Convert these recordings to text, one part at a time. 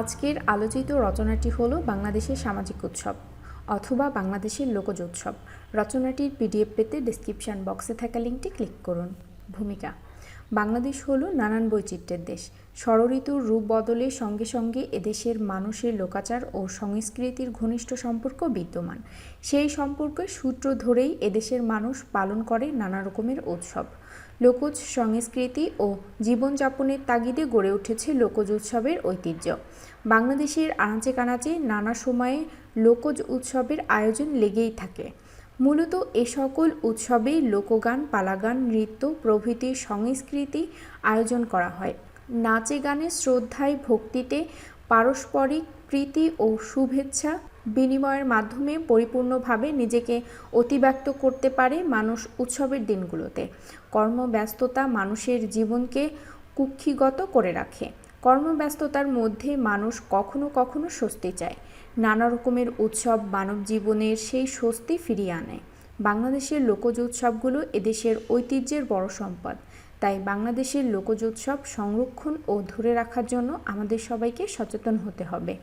আজকের আলোচিত রচনাটি হল বাংলাদেশের সামাজিক উৎসব অথবা বাংলাদেশের লোকজ উৎসব। রচনাটির পিডিএফ পেতে ডিসক্রিপশান বক্সে থাকা লিঙ্কটি ক্লিক করুন। ভূমিকা বাংলাদেশ হলো নানান বৈচিত্র্যের দেশ। ষড়ঋতুর রূপ বদলের সঙ্গে সঙ্গে এদেশের মানুষের লোকাচার ও সংস্কৃতির ঘনিষ্ঠ সম্পর্ক বিদ্যমান। সেই সম্পর্কের সূত্র ধরেই এদেশের মানুষ পালন করে নানা রকমের উৎসব। লোকজ সংস্কৃতি ও জীবনযাপনের তাগিদে গড়ে উঠেছে লোকজ উৎসবের ঐতিহ্য। বাংলাদেশের আনাচে কানাচে নানা সময়ে লোকজ উৎসবের আয়োজন লেগেই থাকে। মূলত এ সকল উৎসবেই লোকগান, পালাগান, নৃত্য, প্রভৃতি সংস্কৃতি আয়োজন করা হয়। নাচে গানে শ্রদ্ধায় ভক্তিতে পারস্পরিক প্রীতি ও শুভেচ্ছা বিনিময়ের মাধ্যমে পরিপূর্ণভাবে নিজেকে অতিব্যক্ত করতে পারে মানুষ উৎসবের দিনগুলোতে। কর্মব্যস্ততা মানুষের জীবনকে কুক্ষিগত করে রাখে। কর্মব্যস্ততার মধ্যে মানুষ কখনো কখনো স্বস্তি চায়। নানা রকমের উৎসব মানব জীবনের সেই স্বস্তি ফিরিয়ে আনে। বাংলাদেশের লোকজ উৎসবগুলো এদেশের ঐতিহ্যের বড় সম্পদ। তাই বাংলাদেশের লোকজ উৎসব সংরক্ষণ ও ধরে রাখার জন্য আমাদের সবাইকে সচেতন হতে হবে।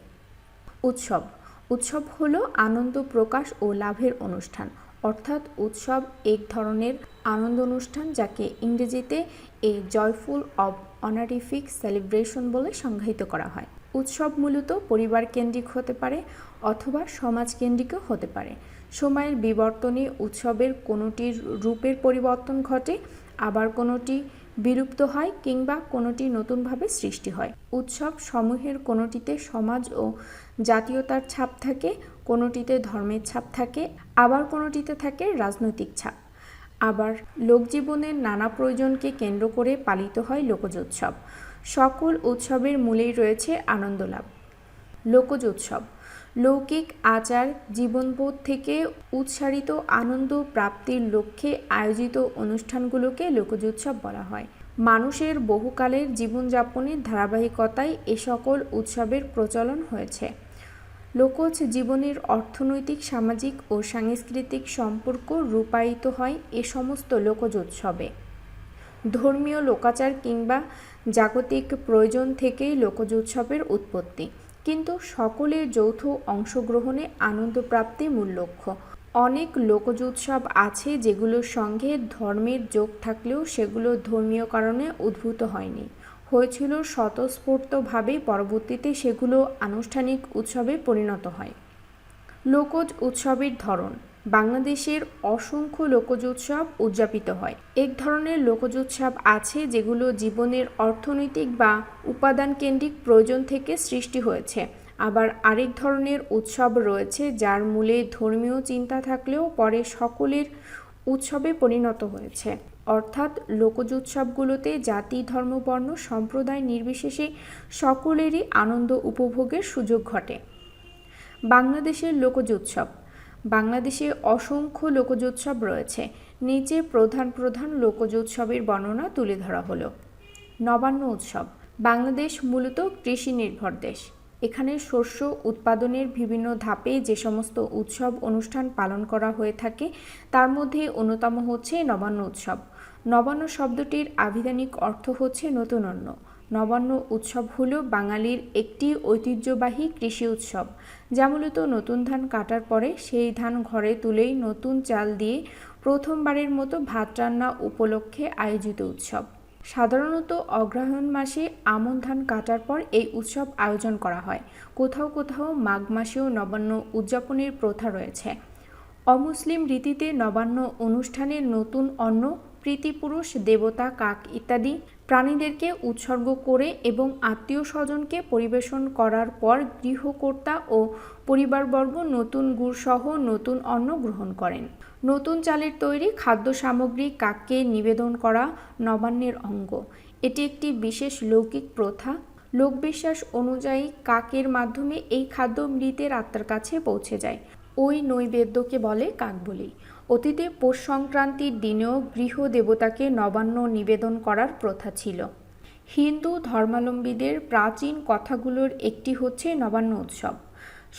উৎসব। উৎসব হলো আনন্দ প্রকাশ ও লাভের অনুষ্ঠান। অর্থাৎ উৎসব এক ধরনের আনন্দ অনুষ্ঠান যাকে ইংরেজিতে a joyful of honorific celebration বলে সংজ্ঞায়িত করা হয়। উৎসব মূলত পরিবার কেন্দ্রিক হতে পারে অথবা সমাজ কেন্দ্রিকও হতে পারে। সময়ের বিবর্তনে উৎসবের কোনোটির রূপের পরিবর্তন ঘটে, আবার কোনোটি বিলুপ্ত হয় কিংবা কোনোটি নতুনভাবে সৃষ্টি হয়। উৎসব সমূহের কোনোটিতে সমাজ ও জাতীয়তার ছাপ থাকে, কোনোটিতে ধর্মের ছাপ থাকে, আবার কোনোটিতে থাকে রাজনৈতিক ছাপ। আবার লোকজীবনের নানা প্রয়োজনকে কেন্দ্র করে পালিত হয় লোকজ উৎসব। সকল উৎসবের মূলেই রয়েছে আনন্দ লাভ লোকজ উৎসব। লৌকিক আচার জীবনবোধ থেকে উৎসারিত আনন্দ প্রাপ্তির লক্ষ্যে আয়োজিত অনুষ্ঠানগুলোকে লোকজ উৎসব বলা হয়। মানুষের বহুকালের জীবনযাপনের ধারাবাহিকতায় এ সকল উৎসবের প্রচলন হয়েছে। লোকজ জীবনের অর্থনৈতিক, সামাজিক ও সাংস্কৃতিক সম্পর্ক রূপায়িত হয় এ সমস্ত লোকজ উৎসবে। ধর্মীয় লোকাচার কিংবা জাগতিক প্রয়োজন থেকেই লোকজ উৎসবের উৎপত্তি। কিন্তু সকলের যৌথ অংশগ্রহণে আনন্দ প্রাপ্তি মূল লক্ষ্য। অনেক লোকজ উৎসব আছে যেগুলোর সঙ্গে ধর্মের যোগ থাকলেও সেগুলো ধর্মীয় কারণে উদ্ভূত হয়নি। হয়েছিল স্বতঃস্ফূর্তভাবেই পরবর্তীতে সেগুলো আনুষ্ঠানিক উৎসবে পরিণত হয়। লোকজ উৎসবের ধরন। বাংলাদেশের অসংখ্য লোকজ উৎসব উদযাপিত হয়। এক ধরনের লোকজ উৎসব আছে যেগুলো জীবনের অর্থনৈতিক বা উপাদান কেন্দ্রিক প্রয়োজন থেকে সৃষ্টি হয়েছে। আবার আরেক ধরনের উৎসব রয়েছে যার মূলে ধর্মীয় চিন্তা থাকলেও পরে সকলের উৎসবে পরিণত হয়েছে। অর্থাৎ লোকজ উৎসবগুলোতে জাতি, ধর্ম, বর্ণ, সম্প্রদায় নির্বিশেষে সকলেরই আনন্দ উপভোগের সুযোগ ঘটে। বাংলাদেশের লোকজ উৎসব বাংলাদেশে অসংখ্য লোকজ উৎসব রয়েছে। নিচে প্রধান প্রধান লোকজ উৎসবের বর্ণনা তুলে ধরা হলো। নবান্ন উৎসব। বাংলাদেশ মূলত কৃষি নির্ভর দেশ। এখানে শস্য উৎপাদনের বিভিন্ন ধাপে যে সমস্ত উৎসব অনুষ্ঠান পালন করা হয়ে থাকে, তার মধ্যে অন্যতম হচ্ছে নবান্ন উৎসব। নবান্ন শব্দটির আভিধানিক অর্থ হচ্ছে নতুন অন্ন নবান্ন উৎসব হল বাঙালির একটি ঐতিহ্যবাহী কৃষি উৎসব, যা মূলত নতুন ধান কাটার পরে সেই ধান ঘরে তুলেই নতুন চাল দিয়ে প্রথমবারের মতো ভাত রান্না উপলক্ষে আয়োজিত উৎসব। সাধারণত অগ্রহায়ণ মাসে আমন ধান কাটার পর এই উৎসব আয়োজন করা হয়। কোথাও কোথাও মাঘ মাসেও নবান্ন উদযাপনের প্রথা রয়েছে। অমুসলিম রীতিতে নবান্ন অনুষ্ঠানে নতুন অন্ন প্রীতিপুরুষ দেবতা, কাক ইত্যাদি প্রাণীদেরকে উৎসর্গ করে এবং আত্মীয় স্বজনকে পরিবেশন করার পর গৃহকর্তা ও পরিবারবর্গ নতুন গুড়সহ নতুন অন্ন গ্রহণ করেন। নতুন চালের তৈরি খাদ্য সামগ্রী কাককে নিবেদন করা নবান্নের অঙ্গ। এটি একটি বিশেষ লৌকিক প্রথা। লোকবিশ্বাস অনুযায়ী কাকের মাধ্যমে এই খাদ্য মৃতের আত্মার কাছে পৌঁছে যায়। ওই নৈবেদ্যকে বলে কাকবলি। অতীতে পৌষ সংক্রান্তির দিনেও গৃহ দেবতাকে নবান্ন নিবেদন করার প্রথা ছিল। হিন্দু ধর্মাবলম্বীদের প্রাচীন কথাগুলোর একটি হচ্ছে নবান্ন উৎসব।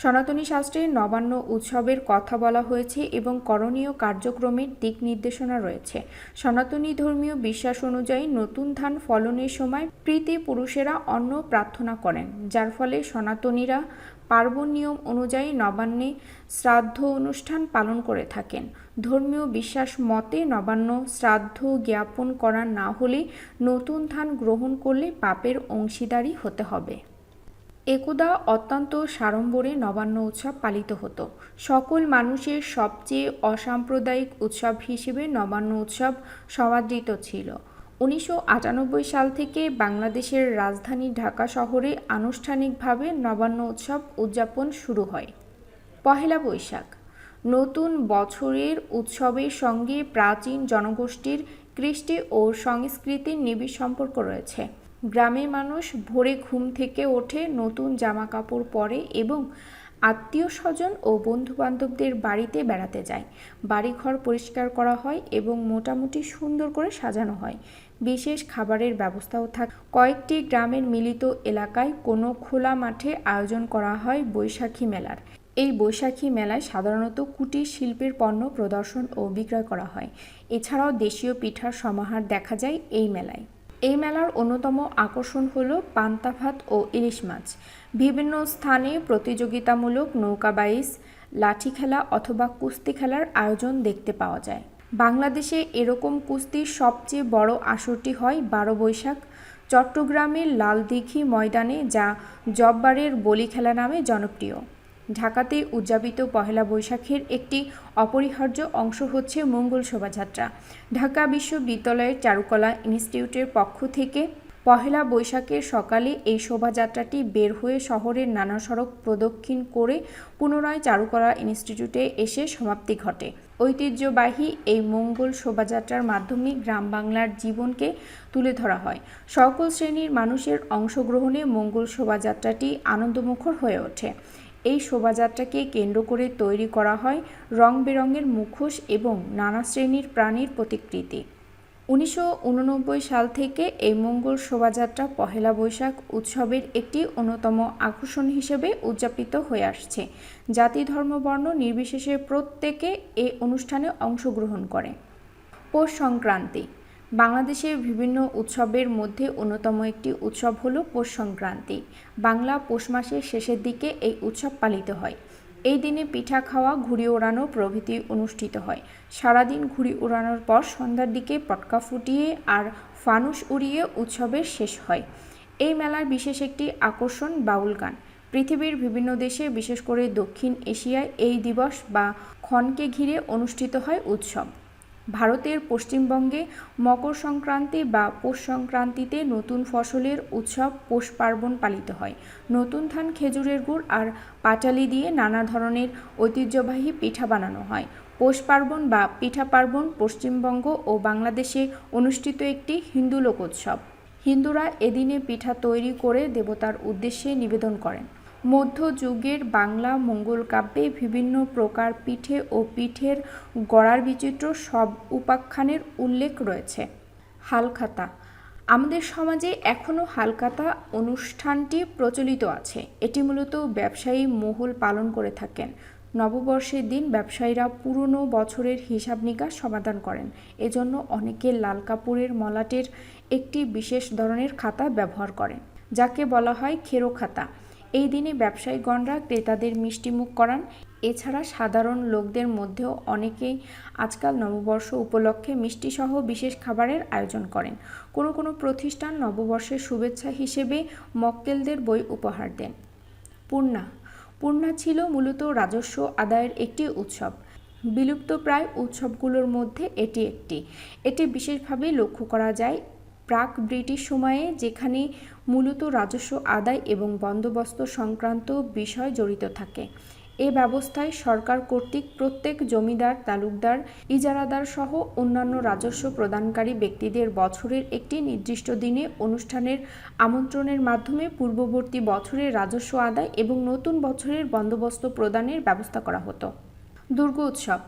সনাতনী শাস্ত্রে নবান্ন উৎসবের কথা বলা হয়েছে এবং করণীয় কার্যক্রমের দিক নির্দেশনা রয়েছে। সনাতনী ধর্মীয় বিশ্বাস অনুযায়ী নতুন ধান ফলনের সময় প্রীতি পুরুষেরা অন্ন প্রার্থনা করেন, যার ফলে সনাতনীরা পার্বণ নিয়ম অনুযায়ী নবান্নে শ্রাদ্ধ অনুষ্ঠান পালন করে থাকেন। ধর্মীয় বিশ্বাস মতে নবান্ন শ্রাদ্ধ জ্ঞাপন করা না হলে নতুন ধান গ্রহণ করলে পাপের অংশীদারি হতে হবে। একদা অত্যন্ত সাড়ম্বরে নবান্ন উৎসব পালিত হতো। সকল মানুষের সবচেয়ে অসাম্প্রদায়িক উৎসব হিসেবে নবান্ন উৎসব সমাদৃত ছিল। উনিশশো আটানব্বই সাল থেকে বাংলাদেশের রাজধানী ঢাকা শহরে আনুষ্ঠানিকভাবে নবান্ন উৎসব উদযাপন শুরু হয়। পহেলা বৈশাখ, নতুন বছরের উৎসবের সঙ্গে প্রাচীন জনগোষ্ঠীর কৃষ্টি ও সংস্কৃতির নিবিড় সম্পর্ক রয়েছে। গ্রামের মানুষ ভোরে ঘুম থেকে ওঠে, নতুন জামা কাপড় পরে এবং আত্মীয় স্বজন ও বন্ধু বান্ধবদের বাড়িতে বেড়াতে যায়। বাড়িঘর পরিষ্কার করা হয় এবং মোটামুটি সুন্দর করে সাজানো হয়। বিশেষ খাবারের ব্যবস্থাও থাকে কয়েকটি গ্রামের মিলিত এলাকায় কোনো খোলা মাঠে আয়োজন করা হয় বৈশাখী মেলার। এই বৈশাখী মেলায় সাধারণত কুটির শিল্পের পণ্য প্রদর্শন ও বিক্রয় করা হয়। এছাড়াও দেশীয় পিঠার সমাহার দেখা যায় এই মেলায়। এই মেলার অন্যতম আকর্ষণ হল পান্তা ভাত ও ইলিশ মাছ। বিভিন্ন স্থানে প্রতিযোগিতামূলক নৌকা বাইচ লাঠি খেলা অথবা কুস্তি খেলার আয়োজন দেখতে পাওয়া যায়। বাংলাদেশে এরকম কুস্তির সবচেয়ে বড় আসরটি হয় বারো বৈশাখ, চট্টগ্রামের লালদিঘি ময়দানে, যা জব্বারের বলি খেলা নামে জনপ্রিয়। ঢাকাতে উদযাপিত পহেলা বৈশাখের একটি অপরিহার্য অংশ হচ্ছে মঙ্গল শোভাযাত্রা। ঢাকা বিশ্ববিদ্যালয়ের চারুকলা ইনস্টিটিউটের পক্ষ থেকে পহেলা বৈশাখের সকালে এই শোভাযাত্রাটি বের হয়ে শহরের নানা সড়ক প্রদক্ষিণ করে পুনরায় চারুকলা ইনস্টিটিউটে এসে সমাপ্তি ঘটে। ঐতিহ্যবাহী এই মঙ্গল শোভাযাত্রার মাধ্যমে গ্রাম বাংলার জীবনকে তুলে ধরা হয়। সকল শ্রেণির মানুষের অংশগ্রহণে মঙ্গল শোভাযাত্রাটি আনন্দমুখর হয়ে ওঠে। এই শোভাযাত্রাকে কেন্দ্র করে তৈরি করা হয় রং বেরঙের মুখোশ এবং নানা শ্রেণির প্রাণীর প্রতিকৃতি। উনিশশো উননব্বই সাল থেকে এই মঙ্গল শোভাযাত্রা পহেলা বৈশাখ উৎসবের একটি অন্যতম আকর্ষণ হিসেবে উদযাপিত হয়ে আসছে। জাতি, ধর্ম, বর্ণ নির্বিশেষে প্রত্যেকে এই অনুষ্ঠানে অংশগ্রহণ করে। পৌষ সংক্রান্তি বাংলাদেশের বিভিন্ন উৎসবের মধ্যে অন্যতম একটি উৎসব হলো পৌষ সংক্রান্তি। বাংলা পৌষ মাসের শেষের দিকে এই উৎসব পালিত হয়। এই দিনে পিঠা খাওয়া, ঘুড়ি ওড়ানো প্রভৃতি অনুষ্ঠিত হয়। সারাদিন ঘুড়ি ওড়ানোর পর সন্ধ্যার দিকে পটকা ফুটিয়ে আর ফানুস উড়িয়ে উৎসবের শেষ হয়। এই মেলার বিশেষ একটি আকর্ষণ বাউল গান। পৃথিবীর বিভিন্ন দেশে, বিশেষ করে দক্ষিণ এশিয়ায় এই দিবস বা ক্ষণকে ঘিরে অনুষ্ঠিত হয় উৎসব। ভারতের পশ্চিমবঙ্গে মকর সংক্রান্তি বা পৌষ সংক্রান্তিতে নতুন ফসলের উৎসব পৌষ পার্বণ পালিত হয়। নতুন ধান, খেজুরের গুড় আর পাটালি দিয়ে নানা ধরনের ঐতিহ্যবাহী পিঠা বানানো হয়। পৌষ পার্বণ বা পিঠা পার্বণ পশ্চিমবঙ্গ ও বাংলাদেশে অনুষ্ঠিত একটি হিন্দু লোকোৎসব। হিন্দুরা এদিনে পিঠা তৈরি করে দেবতার উদ্দেশ্যে নিবেদন করেন। মধ্যযুগের বাংলা মঙ্গল কাব্যে বিভিন্ন প্রকার পিঠে ও পিঠের গড়ার বিচিত্র সব উপাখ্যানের উল্লেখ রয়েছে। হালখাতা। আমাদের সমাজে এখনও হালখাতা অনুষ্ঠানটি প্রচলিত আছে। এটি মূলত ব্যবসায়ী মহল পালন করে থাকেন। নববর্ষের দিন ব্যবসায়ীরা পুরনো বছরের হিসাব নিকাশ সমাধান করেন। এজন্য অনেকে লাল কাপড়ের মলাটের একটি বিশেষ ধরনের খাতা ব্যবহার করেন, যাকে বলা হয় খেরো খাতা। এই দিনে ব্যবসায়ীগণরা ক্রেতাদের মিষ্টিমুখ করান। এছাড়া সাধারণ লোকদের মধ্যেও অনেকেই আজকাল নববর্ষ উপলক্ষে মিষ্টিসহ বিশেষ খাবারের আয়োজন করেন। কোনো কোনো প্রতিষ্ঠান নববর্ষের শুভেচ্ছা হিসেবে মক্কেলদের বই উপহার দেন। পূর্ণা। পূর্ণা ছিল মূলত রাজস্ব আদায়ের একটি উৎসব। বিলুপ্ত প্রায় উৎসবগুলোর মধ্যে এটি একটি। এটি বিশেষভাবে লক্ষ্য করা যায় প্রাক ব্রিটিশ সময়ে যেখানে মূলত রাজস্ব আদায় এবং বন্দোবস্ত সংক্রান্ত বিষয় জড়িত থাকে। এ ব্যবস্থায় সরকার কর্তৃক প্রত্যেক জমিদার, তালুকদার ইজারাদার সহ অন্যান্য রাজস্ব প্রদানকারী ব্যক্তিদের বছরের একটি নির্দিষ্ট দিনে অনুষ্ঠানের আমন্ত্রণের মাধ্যমে পূর্ববর্তী বছরের রাজস্ব আদায় এবং নতুন বছরের বন্দোবস্ত প্রদানের ব্যবস্থা করা হতো। দুর্গা উৎসব।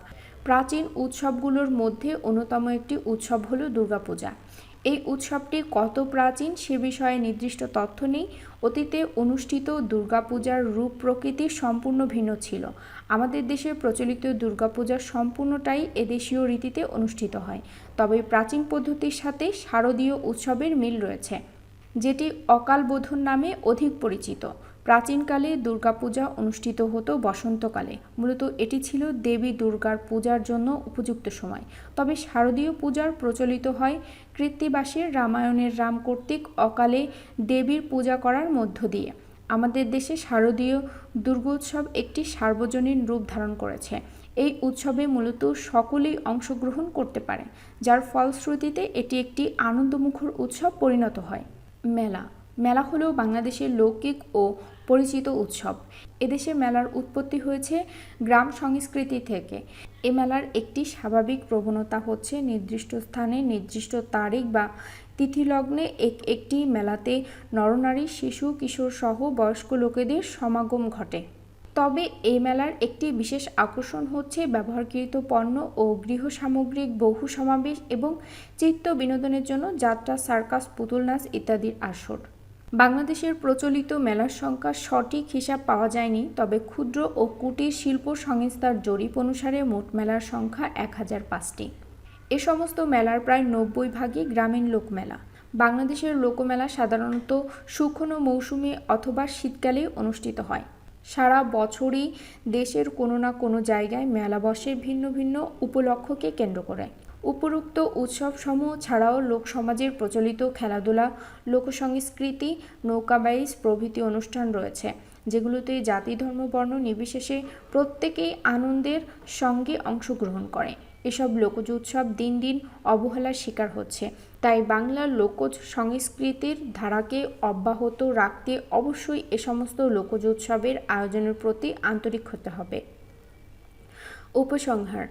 প্রাচীন উৎসবগুলোর মধ্যে অন্যতম একটি উৎসব হলো দুর্গাপূজা। এই উৎসবটি কত প্রাচীন সে বিষয়ে নির্দিষ্ট তথ্য নেই। অতীতে অনুষ্ঠিত দুর্গাপূজার রূপ প্রকৃতি সম্পূর্ণ ভিন্ন ছিল। আমাদের দেশে প্রচলিত দুর্গাপূজা সম্পূর্ণটাই এদেশীয় রীতিতে অনুষ্ঠিত হয়। তবে প্রাচীন পদ্ধতির সাথে শারদীয় উৎসবের মিল রয়েছে, যেটি অকালবোধন নামে অধিক পরিচিত। প্রাচীনকালে দুর্গাপূজা অনুষ্ঠিত হতো বসন্তকালে। মূলত এটি ছিল দেবী দুর্গার পূজার জন্য উপযুক্ত সময়। তবে শারদীয় পূজার প্রচলিত হয় কৃত্তিবাসের রামায়ণের রাম কর্তৃক অকালে দেবীর পূজা করার মধ্য দিয়ে। আমাদের দেশে শারদীয় দুর্গোৎসব একটি সার্বজনীন রূপ ধারণ করেছে। এই উৎসবে মূলত সকলেই অংশগ্রহণ করতে পারে, যার ফলশ্রুতিতে এটি একটি আনন্দমুখর উৎসব পরিণত হয়। মেলা। মেলা হলো বাংলাদেশের লৌকিক ও পরিচিত উৎসব। এদেশে মেলার উৎপত্তি হয়েছে গ্রাম সংস্কৃতি থেকে। এ মেলার একটি স্বাভাবিক প্রবণতা হচ্ছে নির্দিষ্ট স্থানে নির্দিষ্ট তারিখ বা তিথিলগ্নে এক একটি মেলাতে নরনারী, শিশু, কিশোর সহ বয়স্ক লোকেদের সমাগম ঘটে। তবে এই মেলার একটি বিশেষ আকর্ষণ হচ্ছে ব্যবহারকৃত পণ্য ও গৃহ সামগ্রিক বহু সমাবেশ এবং চিত্ত বিনোদনের জন্য যাত্রা, সার্কাস, পুতুল নাচ ইত্যাদির আসর। বাংলাদেশের প্রচলিত মেলার সংখ্যা সঠিক হিসাব পাওয়া যায়নি, তবে ক্ষুদ্র ও কুটির শিল্প সংস্থার জরিপ অনুসারে মোট মেলার সংখ্যা এক হাজার পাঁচটি। এ সমস্ত মেলার প্রায় নব্বই ভাগই গ্রামীণ লোকমেলা। বাংলাদেশের লোকমেলা সাধারণত শুকনো মৌসুমে অথবা শীতকালে অনুষ্ঠিত হয়। সারা বছরই দেশের কোনো না কোনো জায়গায় মেলা বসে ভিন্ন ভিন্ন উপলক্ষকে কেন্দ্র করে। উপরোক্ত উৎসবসমূহ ছাড়াও লোকসমাজের প্রচলিত খেলাধুলা, লোকসংস্কৃতি, নৌকাবাইজ প্রভৃতি অনুষ্ঠান রয়েছে, যেগুলোতে জাতি, ধর্ম, বর্ণ নির্বিশেষে প্রত্যেকেই আনন্দের সঙ্গে অংশগ্রহণ করে। এসব লোকজ উৎসব দিন দিন অবহেলার শিকার হচ্ছে। তাই বাংলার লোকজ সংস্কৃতির ধারাকে অব্যাহত রাখতে অবশ্যই এ সমস্ত লোকজ উৎসবের আয়োজনের প্রতি আন্তরিক হতে হবে। উপসংহার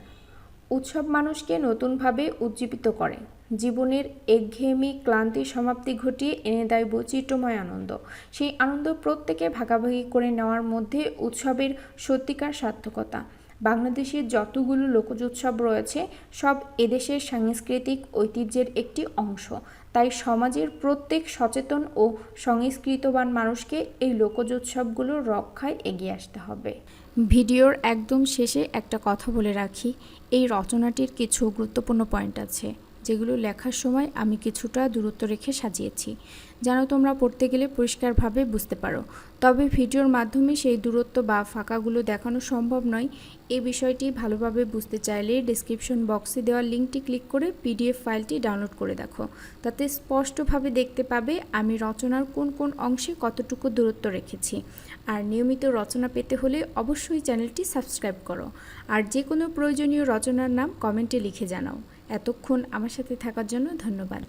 উৎসব মানুষকে নতুনভাবে উজ্জীবিত করে। জীবনের একঘেয়েমি ক্লান্তি সমাপ্তি ঘটিয়ে এনে দেয় বৈচিত্র্যময় আনন্দ। সেই আনন্দ প্রত্যেকে ভাগাভাগি করে নেওয়ার মধ্যে উৎসবের সত্যিকার সার্থকতা। বাংলাদেশের যতগুলো লোকজ উৎসব রয়েছে, সব এদেশের সাংস্কৃতিক ঐতিহ্যের একটি অংশ। তাই সমাজের প্রত্যেক সচেতন ও সংস্কৃতবান মানুষকে এই লোকজ উৎসবগুলো রক্ষায় এগিয়ে আসতে হবে। ভিডিওর একদম শেষে একটা কথা বলে রাখি এই রচনাটির কিছু গুরুত্বপূর্ণ পয়েন্ট আছে। যেগুলো লেখার সময় আমি কিছুটা দূরত্ব রেখে সাজিয়েছি। যেন তোমরা পড়তে গেলে পরিষ্কারভাবে বুঝতে পারো। তবে ভিডিওর মাধ্যমে সেই দূরত্ব বা ফাঁকাগুলো দেখানো সম্ভব নয়। এই বিষয়টি ভালোভাবে বুঝতে চাইলে ডিসক্রিপশন বক্সে দেওয়া লিঙ্কটি ক্লিক করে পিডিএফ ফাইলটি ডাউনলোড করে দেখো। তাতে স্পষ্টভাবে দেখতে পাবে আমি রচনার কোন কোন অংশে কতটুকু দূরত্ব রেখেছি। আর নিয়মিত রচনা পেতে হলে অবশ্যই চ্যানেলটি সাবস্ক্রাইব করো। আর যে কোনো প্রয়োজনীয় রচনার নাম কমেন্টে লিখে জানাও। এতক্ষণ আমার সাথে থাকার জন্য ধন্যবাদ।